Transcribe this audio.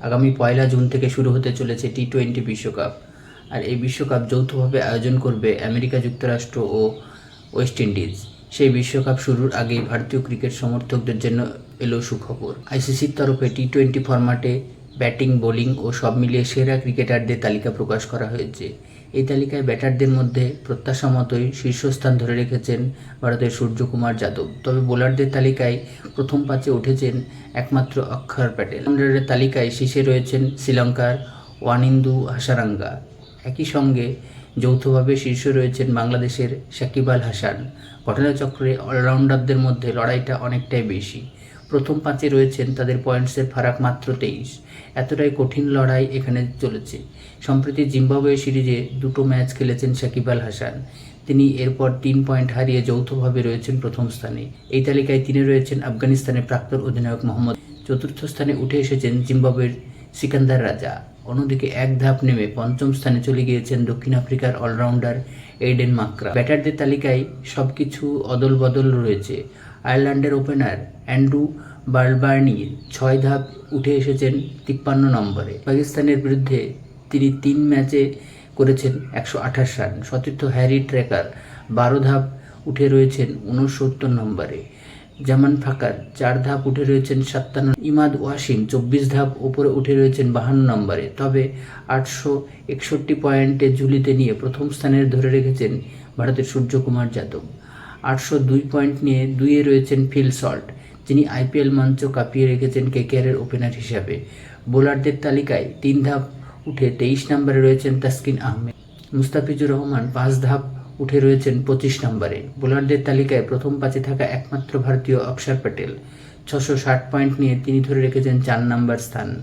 আগামী পয়লা জুন থেকে শুরু হতে চলেছে টি টোয়েন্টি বিশ্বকাপ। আর এই বিশ্বকাপ যৌথভাবে আয়োজন করবে আমেরিকা যুক্তরাষ্ট্র ও ওয়েস্ট ইন্ডিজ। সেই বিশ্বকাপ শুরুর আগেই ভারতীয় ক্রিকেট সমর্থকদের জন্য এলো সুখবর। আইসিসির তরফে টি টোয়েন্টি ফরম্যাটে ব্যাটিং, বোলিং ও সব মিলিয়ে সেরা ক্রিকেটারদের তালিকা প্রকাশ করা হয়েছে। এই তালিকায় ব্যাটারদের মধ্যে প্রত্যাশা মতোই শীর্ষস্থান ধরে রেখেছেন ভারতের সূর্যকুমার যাদব। তবে বোলারদের তালিকায় প্রথম পাঁচে উঠেছেন একমাত্র অক্ষর প্যাটেল। অলরাউন্ডারের তালিকায় শীর্ষে রয়েছেন শ্রীলঙ্কার ওয়ানিন্দু হাসারাঙ্গা। একই সঙ্গে যৌথভাবে শীর্ষে রয়েছেন বাংলাদেশের সাকিব আল হাসান। ঘটনাচক্রে অলরাউন্ডারদের মধ্যে লড়াইটা অনেকটাই বেশি। প্রথম পাঁচে রয়েছেন তাদের পয়েন্টসের ফারাক মাত্র তেইশ। এতটাই কঠিন লড়াই এখানে চলেছে। সম্প্রতি জিম্বাবুয়ে সিরিজে দুটো ম্যাচ খেলেছেন সাকিব আল হাসান। তিনি এরপর তিন পয়েন্ট হারিয়ে যৌথভাবে রয়েছেন প্রথম স্থানে। এই তালিকায় তিনি রয়েছেন আফগানিস্তানের প্রাক্তন অধিনায়ক মোহাম্মদ। চতুর্থ স্থানে উঠে এসেছেন জিম্বাবুয়ের সিকান্দার রাজা। অন্যদিকে এক ধাপ নেমে পঞ্চম স্থানে চলে গিয়েছেন দক্ষিণ আফ্রিকার অলরাউন্ডার এইডেন মাকরা। ব্যাটারদের তালিকায় সব কিছু অদল বদল রয়েছে। আয়ারল্যান্ডের ওপেনার অ্যান্ড্রু বার্বার্নি ছয় ধাপ উঠে এসেছেন তিপ্পান্ন নম্বরে। পাকিস্তানের বিরুদ্ধে তিনি তিন ম্যাচে করেছেন একশো আঠাশ রান। সতীর্থ হ্যারি ট্রেকার বারো ধাপ উঠে রয়েছেন উনসত্তর নম্বরে। জামান ফাকার চার ধাপ উঠে রয়েছেন সাতান্ন, ইমাদ ওয়াসিম চব্বিশ ধাপ উপরে উঠে রয়েছেন বাহান্ন নম্বরে। তবে আটশো একষট্টি পয়েন্টে ঝুলিতে নিয়ে প্রথম স্থানে ধরে রেখেছেন ভারতের সূর্যকুমার যাদব। আটশো দুই পয়েন্ট নিয়ে দুইয়ে রয়েছেন ফিল সল্ট, যিনি আইপিএল মঞ্চ কাঁপিয়ে রেখেছেন কেকেআরের ওপেনার হিসাবে। বোলারদের তালিকায় তিন ধাপ উঠে তেইশ নম্বরে রয়েছেন তাসকিন আহমেদ। মুস্তাফিজুর রহমান পাঁচ ধাপ উঠে রয়েছেন পঁচিশ নম্বরে। বোলারদের তালিকায় প্রথম পাঁচে থাকা একমাত্র ভারতীয় অক্ষর প্যাটেল। ছশো ষাট পয়েন্ট নিয়ে তিনি ধরে রেখেছেন চার নম্বর স্থান।